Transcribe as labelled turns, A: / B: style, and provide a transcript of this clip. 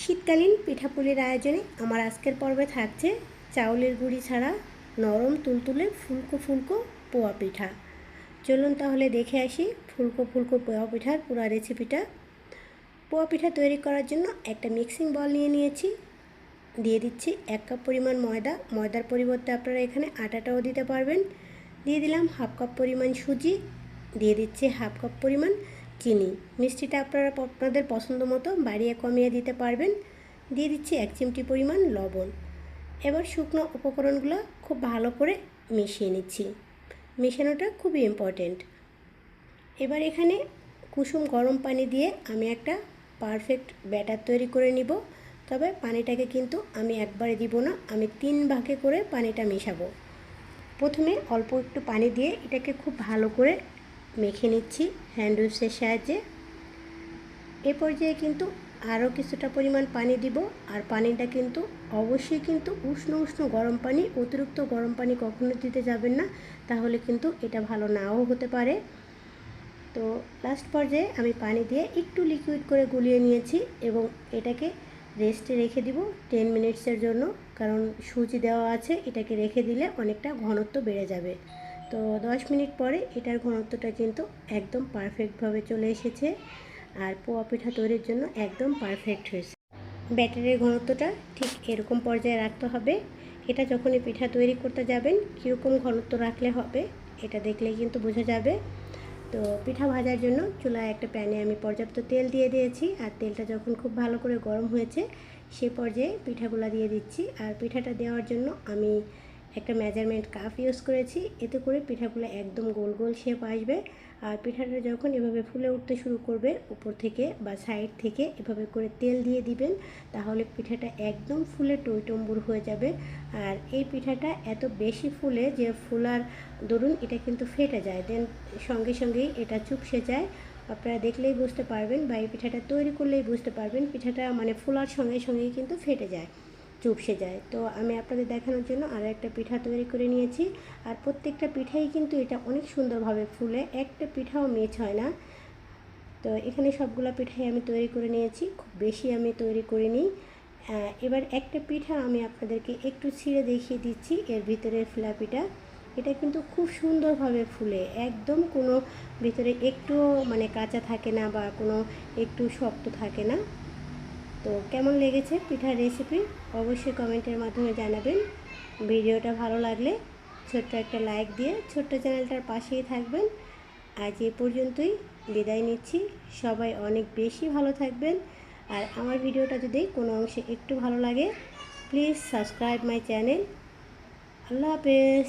A: শীতকালীন পিঠাপুলির আয়োজনে আমার আজকের পর্বে থাকছে চাউলের গুঁড়ি ছাড়া নরম তুলতুলে ফুলকো ফুলকো পোয়া পিঠা। চলুন তাহলে দেখে আসি ফুলকো ফুলকো পোয়া পিঠার পুরো রেসিপিটা। পোয়া পিঠা তৈরি করার জন্য একটা মিক্সিং বল নিয়ে নিয়েছি। দিয়ে দিচ্ছি এক কাপ পরিমাণ ময়দা। ময়দার পরিবর্তে আপনারা এখানে আটাটাও দিতে পারবেন। দিয়ে দিলাম হাফ কাপ পরিমাণ সুজি। দিয়ে দিচ্ছি হাফ কাপ পরিমাণ চিনি। মিষ্টিটা আপনারা আপনাদের পছন্দ মতো বাড়িয়ে কমিয়ে দিতে পারবেন। দিয়ে দিচ্ছি এক চিমটি পরিমাণ লবণ। এবার শুকনো উপকরণগুলো খুব ভালো করে মিশিয়ে নিচ্ছি। মেশানোটা খুবই ইম্পর্টেন্ট এবার এখানে কুসুম গরম পানি দিয়ে আমি একটা পারফেক্ট ব্যাটার তৈরি করে নিব। তবে পানিটাকে কিন্তু আমি একবারে দিব না, আমি তিন ভাগে করে পানিটা মেশাবো। প্রথমে অল্প একটু পানি দিয়ে এটাকে খুব ভালো করে মেখে নিচ্ছি হ্যান্ড উইপসের সাহায্যে। এ পর্যায়ে কিন্তু আরও কিছুটা পরিমাণ পানি দিব আর পানিটা কিন্তু অবশ্যই কিন্তু উষ্ণ উষ্ণ গরম পানি, অতিরিক্ত গরম পানি কখনো দিতে যাবেন না, তাহলে কিন্তু এটা ভালো নাও হতে পারে। তো লাস্ট পর্যায়ে আমি পানি দিয়ে একটু লিকুইড করে গুলিয়ে নিয়েছি এবং এটাকে রেস্টে রেখে দিব টেন মিনিটসের জন্য, কারণ সুজি দেওয়া আছে, এটাকে রেখে দিলে অনেকটা ঘনত্ব বেড়ে যাবে। তো দশ মিনিট পরে এটার ঘনত্বটা কিন্তু একদম পারফেক্টভাবে চলে এসেছে আর পোয়া পিঠা তৈরির জন্য একদম পারফেক্ট হয়েছে। ব্যাটারের ঘনত্বটা ঠিক এরকম পর্যায়ে রাখতে হবে। এটা যখনই পিঠা তৈরি করতে যাবেন, কীরকম ঘনত্ব রাখলে হবে, এটা দেখলেই কিন্তু বোঝা যাবে। তো পিঠা ভাজার জন্য চুলায় একটা প্যানে আমি পর্যাপ্ত তেল দিয়ে দিয়েছি আর তেলটা যখন খুব ভালো করে গরম হয়েছে, সে পর্যায়ে পিঠাগুলো দিয়ে দিচ্ছি। আর পিঠাটা দেওয়ার জন্য আমি একটা মেজারমেন্ট কাপ ইউজ করেছি। এতে করে পিঠাগুলো একদম গোল গোল শেপ আসবে। আর পিঠাটা যখন এভাবে ফুলে উঠতে শুরু করবে, উপর থেকে বা সাইড থেকে এভাবে করে তেল দিয়ে দিবেন, তাহলে পিঠাটা একদম ফুলে টইটম্বুর হয়ে যাবে। আর এই পিঠাটা এত বেশি ফুলে যে ফুলার দরুন এটা কিন্তু ফেটে যায় দেন সঙ্গে সঙ্গেই এটা চুপসে যায়। আপনারা দেখলেই বুঝতে পারবেন বা এই পিঠাটা তৈরি করলেই বুঝতে পারবেন, পিঠাটা মানে ফুলার সঙ্গে সঙ্গেই কিন্তু ফেটে যায়। চুপসে যায়। তো আমি আপনাদের দেখানোর জন্য আরও একটা পিঠা তৈরি করে নিয়েছি। আর প্রত্যেকটা পিঠাই কিন্তু এটা অনেক সুন্দরভাবে ফুলে। একটা পিঠাও মেচ হয় না। তো এখানে সবগুলো পিঠাই আমি তৈরি করে নিয়েছি। খুব বেশি আমি তৈরি করে নিই এবার একটা পিঠা আমি আপনাদেরকে একটু ছিঁড়ে দেখিয়ে দিচ্ছি এর ভিতরের ফিলাপিটা এটা কিন্তু খুব সুন্দরভাবে ফুলে। একদম কোনো ভিতরে একটুও মানে কাঁচা থাকে না বা কোনো একটু শক্ত থাকে না। তো কেমন লেগেছে পিঠার রেসিপি অবশ্যই কমেন্টের মাধ্যমে জানাবেন। ভিডিওটা ভালো লাগলে ছোট্ট একটা লাইক দিয়ে ছোট্ট চ্যানেলটার পাশেই থাকবেন। আজ এ পর্যন্তই বিদায় নিচ্ছি। সবাই অনেক বেশি ভালো থাকবেন। আর আমার ভিডিওটা যদি কোনো অংশে একটু ভালো লাগে প্লিজ সাবস্ক্রাইব মাই চ্যানেল আল্লাহ হাফেজ।